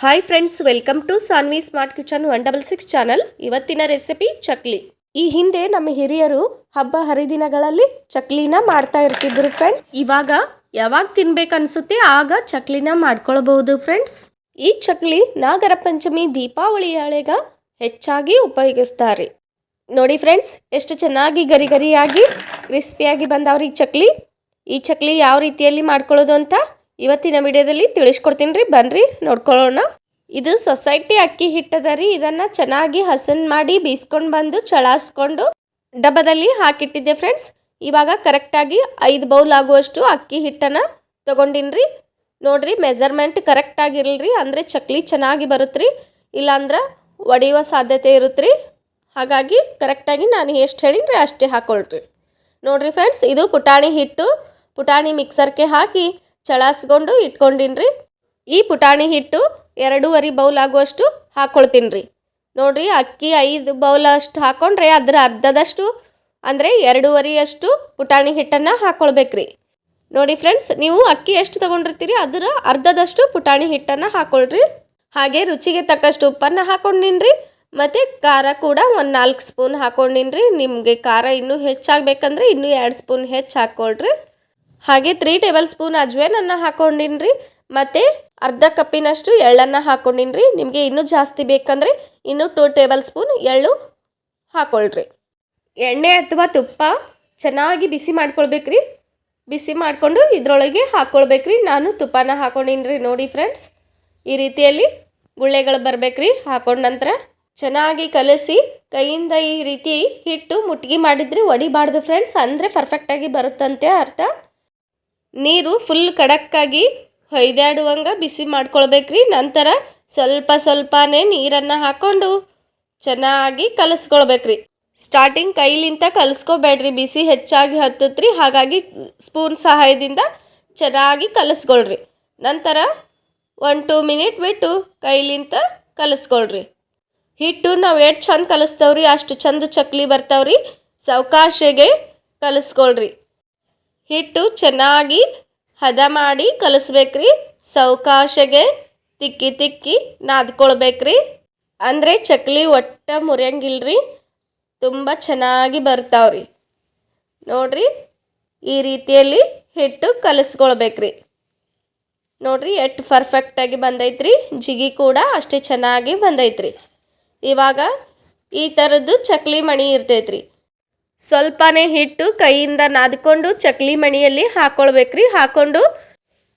Hi friends welcome to Sanvi smart kitchen one double six channel ಇವತ್ತಿನ recipe chakli. ಈ ಹಿಂದೆ ನಮ್ಮ ಹಿರಿಯರು ಹಬ್ಬ ಹರಿದಿನಗಳಲ್ಲಿ ಚಕ್ಲಿನ ಮಾಡ್ತಾ ಇರ್ತಿದ್ರು ಫ್ರೆಂಡ್ಸ್ ಇವಾಗ ಯಾವಾಗ ತಿನ್ಬೇಕನ್ಸುತ್ತೆ ಆಗ ಚಕ್ಲಿನ ಮಾಡ್ಕೊಳ್ಬಹುದು ಫ್ರೆಂಡ್ಸ್ ಈ ಚಕ್ಲಿ ನಾಗರ ಪಂಚಮಿ, ದೀಪಾವಳಿ ಹಳೆಗ ಹೆಚ್ಚಾಗಿ ಉಪಯೋಗಿಸ್ತಾರೆ. ನೋಡಿ ಫ್ರೆಂಡ್ಸ್ ಎಷ್ಟು ಚೆನ್ನಾಗಿ ಗರಿಗರಿಯಾಗಿ ಕ್ರಿಸ್ಪಿಯಾಗಿ ಬಂದವ್ರಿ ಚಕ್ಲಿ. ಈ ಚಕ್ಲಿ ಯಾವ ರೀತಿಯಲ್ಲಿ ಮಾಡ್ಕೊಳ್ಳೋದು ಅಂತ ಇವತ್ತಿನ ವಿಡಿಯೋದಲ್ಲಿ ತಿಳಿಸ್ಕೊಡ್ತೀನಿ ರೀ ಬನ್ರಿ, ನೋಡ್ಕೊಳ್ಳೋಣ. ಇದು ಸೊಸೈಟಿ ಅಕ್ಕಿ ಹಿಟ್ಟದ ರೀ. ಇದನ್ನು ಚೆನ್ನಾಗಿ ಹಸನ್ ಮಾಡಿ ಬೀಸ್ಕೊಂಡು ಬಂದು ಚಳಾಸ್ಕೊಂಡು ಡಬ್ಬದಲ್ಲಿ ಹಾಕಿಟ್ಟಿದ್ದೆ ಫ್ರೆಂಡ್ಸ್. ಇವಾಗ ಕರೆಕ್ಟಾಗಿ ಐದು ಬೌಲ್ ಆಗುವಷ್ಟು ಅಕ್ಕಿ ಹಿಟ್ಟನ್ನು ತೊಗೊಂಡಿನಿ ರೀ ನೋಡ್ರಿ, ಮೆಜರ್ಮೆಂಟ್ ಕರೆಕ್ಟಾಗಿರಲ್ರಿ. ಅಂದರೆ ಚಕ್ಲಿ ಚೆನ್ನಾಗಿ ಬರುತ್ತೆ ರೀ ಇಲ್ಲಾಂದ್ರೆ ಒಡೆಯುವ ಸಾಧ್ಯತೆ ಇರುತ್ತೆ ಹಾಗಾಗಿ ಕರೆಕ್ಟಾಗಿ ನಾನು ಎಷ್ಟು ಹೇಳಿನ್ರಿ ಅಷ್ಟೇ ಹಾಕ್ಕೊಳ್ರಿ ನೋಡಿರಿ ಫ್ರೆಂಡ್ಸ್, ಇದು ಪುಟಾಣಿ ಹಿಟ್ಟು. ಪುಟಾಣಿ ಮಿಕ್ಸರ್ಗೆ ಹಾಕಿ ಚಳಾಸ್ಕೊಂಡು ಇಟ್ಕೊಂಡಿನ್ರಿ. ಈ ಪುಟಾಣಿ ಹಿಟ್ಟು ಎರಡೂವರೆ ಬೌಲ್ ಆಗುವಷ್ಟು ಹಾಕ್ಕೊಳ್ತೀನಿ ರೀ ನೋಡ್ರಿ ಅಕ್ಕಿ ಐದು ಬೌಲ್ ಅಷ್ಟು ಹಾಕ್ಕೊಂಡ್ರೆ ಅದರ ಅರ್ಧದಷ್ಟು ಅಂದರೆ ಎರಡೂವರೆಯಷ್ಟು ಪುಟಾಣಿ ಹಿಟ್ಟನ್ನು ಹಾಕ್ಕೊಳ್ಬೇಕ್ರಿ ನೋಡಿ ಫ್ರೆಂಡ್ಸ್, ನೀವು ಅಕ್ಕಿ ಎಷ್ಟು ತೊಗೊಂಡಿರ್ತೀರಿ ಅದರ ಅರ್ಧದಷ್ಟು ಪುಟಾಣಿ ಹಿಟ್ಟನ್ನು ಹಾಕ್ಕೊಳ್ರಿ ಹಾಗೆ ರುಚಿಗೆ ತಕ್ಕಷ್ಟು ಉಪ್ಪನ್ನು ಹಾಕ್ಕೊಂಡಿನ್ರಿ ಮತ್ತು ಖಾರ ಕೂಡ ಒಂದು ನಾಲ್ಕು ಸ್ಪೂನ್ ಹಾಕ್ಕೊಂಡಿನ್ರಿ ನಿಮಗೆ ಖಾರ ಇನ್ನೂ ಹೆಚ್ಚಾಗಬೇಕಂದ್ರೆ ಇನ್ನೂ ಎರಡು ಸ್ಪೂನ್ ಹೆಚ್ಚು ಹಾಕ್ಕೊಳ್ರಿ ಹಾಗೆ ತ್ರೀ ಟೇಬಲ್ ಸ್ಪೂನ್ ಅಜ್ವೇನನ್ನು ಹಾಕೊಂಡಿನ್ರಿ. ಮತ್ತು ಅರ್ಧ ಕಪ್ಪಿನಷ್ಟು ಎಳ್ಳನ್ನು ಹಾಕೊಂಡಿನ್ರಿ. ನಿಮಗೆ ಇನ್ನೂ ಜಾಸ್ತಿ ಬೇಕಂದರೆ ಇನ್ನೂ ಟೂ ಟೇಬಲ್ ಸ್ಪೂನ್ ಎಳ್ಳು ಹಾಕ್ಕೊಳ್ರಿ ಎಣ್ಣೆ ಅಥವಾ ತುಪ್ಪ ಚೆನ್ನಾಗಿ ಬಿಸಿ ಮಾಡ್ಕೊಳ್ಬೇಕ್ರಿ. ಬಿಸಿ ಮಾಡಿಕೊಂಡು ಇದರೊಳಗೆ ಹಾಕ್ಕೊಳ್ಬೇಕ್ರಿ ನಾನು ತುಪ್ಪನ ಹಾಕೊಂಡಿನ್ರಿ ನೋಡಿ ಫ್ರೆಂಡ್ಸ್ ಈ ರೀತಿಯಲ್ಲಿ ಗುಳ್ಳೆಗಳು ಬರಬೇಕ್ರಿ. ಹಾಕೊಂಡ ನಂತರ ಚೆನ್ನಾಗಿ ಕಲಸಿ ಕೈಯಿಂದ ಈ ರೀತಿ ಹಿಟ್ಟು ಮುಟ್ಗಿ ಮಾಡಿದ್ರೆ ಒಡಿಬಾರ್ದು ಫ್ರೆಂಡ್ಸ್ ಅಂದರೆ ಪರ್ಫೆಕ್ಟಾಗಿ ಬರುತ್ತಂತೆ ಅರ್ಥ. ನೀರು ಫುಲ್ ಖಡಕ್ಕಾಗಿ ಹೊಯ್ದಾಡುವಂಗೆ ಬಿಸಿ ಮಾಡ್ಕೊಳ್ಬೇಕ್ರಿ. ನಂತರ ಸ್ವಲ್ಪ ಸ್ವಲ್ಪನೇ ನೀರನ್ನು ಹಾಕ್ಕೊಂಡು ಚೆನ್ನಾಗಿ ಕಲಸ್ಕೊಳ್ಬೇಕ್ರಿ. ಸ್ಟಾರ್ಟಿಂಗ್ ಕೈಲಿಂತ ಕಲಸ್ಕೊಬೇಡ್ರಿ. ಬಿಸಿ ಹೆಚ್ಚಾಗಿ ಹತ್ತತ್ರಿ. ಹಾಗಾಗಿ ಸ್ಪೂನ್ ಸಹಾಯದಿಂದ ಚೆನ್ನಾಗಿ ಕಲಸ್ಕೊಳ್ರಿ. ನಂತರ ಒನ್ ಟೂ ಮಿನಿಟ್ ಬಿಟ್ಟು ಕೈಲಿಂತ ಕಲಸ್ಕೊಳ್ರಿ. ಹಿಟ್ಟು ನಾವು ಎಷ್ಟು ಚಂದ ಕಲಿಸ್ತೇವ್ರಿ, ಅಷ್ಟು ಚಂದ ಚಕ್ಲಿ ಬರ್ತಾವ್ರಿ. ಸಾವಕಾಶಿಗೆ ಕಲಿಸ್ಕೊಳ್ರಿ. ಹಿಟ್ಟು ಚೆನ್ನಾಗಿ ಹದ ಮಾಡಿ ಕಲಿಸ್ಬೇಕ್ರಿ. ಸೌಕಾಶಗೆ ತಿಕ್ಕಿ ತಿಕ್ಕಿ ನಾದ್ಕೊಳ್ಬೇಕ್ರಿ. ಅಂದರೆ ಚಕ್ಲಿ ಒಟ್ಟ ಮುರಿಯಂಗಿಲ್ರಿ. ತುಂಬ ಚೆನ್ನಾಗಿ ಬರ್ತಾವ್ರಿ. ನೋಡ್ರಿ, ಈ ರೀತಿಯಲ್ಲಿ ಹಿಟ್ಟು ಕಲಿಸ್ಕೊಳ್ಬೇಕ್ರಿ. ನೋಡ್ರಿ ಎಷ್ಟು ಪರ್ಫೆಕ್ಟಾಗಿ ಬಂದೈತ್ರಿ. ಜಿಗಿ ಕೂಡ ಅಷ್ಟೇ ಚೆನ್ನಾಗಿ ಬಂದೈತ್ರಿ. ಇವಾಗ ಈ ಥರದ್ದು ಚಕ್ಲಿ ಮಣಿ ಇರ್ತೈತ್ರಿ. ಸ್ವಲ್ಪನೇ ಹಿಟ್ಟು ಕೈಯಿಂದ ನಾದ್ಕೊಂಡು ಚಕ್ಲಿ ಮಣಿಯಲ್ಲಿ ಹಾಕ್ಕೊಳ್ಬೇಕ್ರಿ ಹಾಕ್ಕೊಂಡು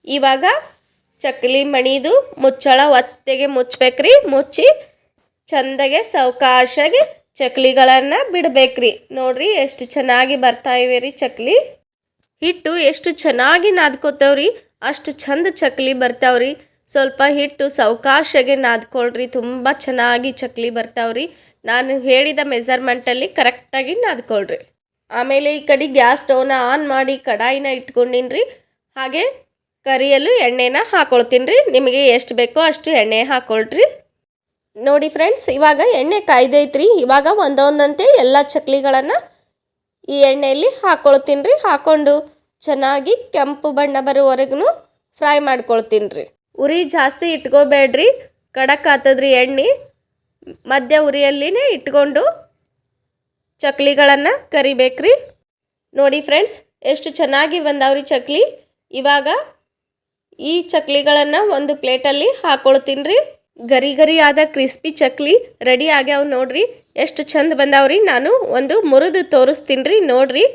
ಇವಾಗ ಚಕ್ಲಿ ಮಣಿದು ಮುಚ್ಚಳ ಒತ್ತೆಗೆ ಮುಚ್ಚಬೇಕ್ರಿ. ಮುಚ್ಚಿ ಚಂದಗೆ ಸಾವಕಾಶಾಗಿ ಚಕ್ಲಿಗಳನ್ನು ಬಿಡಬೇಕ್ರಿ. ನೋಡ್ರಿ ಎಷ್ಟು ಚೆನ್ನಾಗಿ ಬರ್ತಾ ಇವೆ ರೀ ಚಕ್ಲಿ. ಹಿಟ್ಟು ಎಷ್ಟು ಚೆನ್ನಾಗಿ ನಾದ್ಕೋತೇವ್ರಿ. ಅಷ್ಟು ಚಂದ ಚಕ್ಲಿ ಬರ್ತಾವ್ರಿ. ಸ್ವಲ್ಪ ಹಿಟ್ಟು ಸಾವಕಾಶಗೆ ನಾದ್ಕೊಳ್ರಿ, ತುಂಬ ಚೆನ್ನಾಗಿ ಚಕ್ಲಿ ಬರ್ತಾವ್ರಿ. ನಾನು ಹೇಳಿದ ಮೆಜರ್ಮೆಂಟಲ್ಲಿ ಕರೆಕ್ಟಾಗಿ ನಾದ್ಕೊಳ್ರಿ. ಆಮೇಲೆ ಈ ಕಡೆ ಗ್ಯಾಸ್ ಸ್ಟವ್ನ ಆನ್ ಮಾಡಿ ಕಡಾಯಿನ ಇಟ್ಕೊಂಡಿನ್ರಿ. ಹಾಗೆ ಕರಿಯಲು ಎಣ್ಣೆನ ಹಾಕೊಳ್ತೀನಿ ರೀ ನಿಮಗೆ ಎಷ್ಟು ಬೇಕೋ ಅಷ್ಟು ಎಣ್ಣೆ ಹಾಕೊಳ್ರಿ. ನೋಡಿ ಫ್ರೆಂಡ್ಸ್, ಇವಾಗ ಎಣ್ಣೆ ಕಾಯ್ದೈತ್ರಿ. ಇವಾಗ ಒಂದೊಂದಂತೆ ಎಲ್ಲ ಚಕ್ಲಿಗಳನ್ನು ಈ ಎಣ್ಣೆಯಲ್ಲಿ ಹಾಕೊಳ್ತೀನಿ ರೀ ಹಾಕ್ಕೊಂಡು ಚೆನ್ನಾಗಿ ಕೆಂಪು ಬಣ್ಣ ಬರುವವರೆಗೂ ಫ್ರೈ ಮಾಡ್ಕೊಳ್ತೀನಿ ರೀ ಉರಿ ಜಾಸ್ತಿ ಇಟ್ಕೋಬೇಡ್ರಿ. ಕಡಕ್ ಆತದ್ರಿ ಎಣ್ಣೆ. ಮಧ್ಯ ಉರಿಯಲ್ಲಿನೇ ಇಟ್ಕೊಂಡು ಚಕ್ಲಿಗಳನ್ನು ಕರಿಬೇಕ್ರಿ. ನೋಡಿ ಫ್ರೆಂಡ್ಸ್, ಎಷ್ಟು ಚೆನ್ನಾಗಿ ಬಂದಾವ್ರಿ ಚಕ್ಲಿ. ಇವಾಗ ಈ ಚಕ್ಲಿಗಳನ್ನು ಒಂದು ಪ್ಲೇಟಲ್ಲಿ ಹಾಕೊಳ್ತೀನಿ ರೀ ಗರಿ ಗರಿ ಆದ ಕ್ರಿಸ್ಪಿ ಚಕ್ಲಿ ರೆಡಿ ಆಗ್ಯಾವ ನೋಡ್ರಿ. ಎಷ್ಟು ಚಂದ ಬಂದಾವ್ರಿ. ನಾನು ಒಂದು ಮುರಿದು ತೋರಿಸ್ತೀನಿ ರೀ ನೋಡ್ರಿ.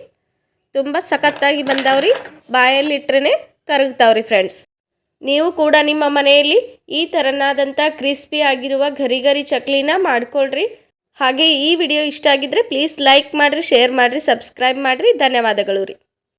ತುಂಬ ಸಖತ್ತಾಗಿ ಬಂದಾವ್ರಿ. ಬಾಯಲ್ಲಿ ಇಟ್ರೇ ಕರಗ್ತಾವ್ರಿ ಫ್ರೆಂಡ್ಸ್. ನೀವು ಕೂಡ ನಿಮ್ಮ ಮನೆಯಲ್ಲಿ ಈ ಥರನಾದಂಥ ಕ್ರಿಸ್ಪಿ ಆಗಿರುವ ಗರಿ ಗರಿ ಚಕ್ಲಿನ ಮಾಡ್ಕೊಳ್ರಿ. ಹಾಗೆ ಈ ವಿಡಿಯೋ ಇಷ್ಟ ಆಗಿದ್ದರೆ ಪ್ಲೀಸ್ ಲೈಕ್ ಮಾಡಿರಿ ಶೇರ್ ಮಾಡಿರಿ ಸಬ್ಸ್ಕ್ರೈಬ್ ಮಾಡಿರಿ. ಧನ್ಯವಾದಗಳು ರೀ.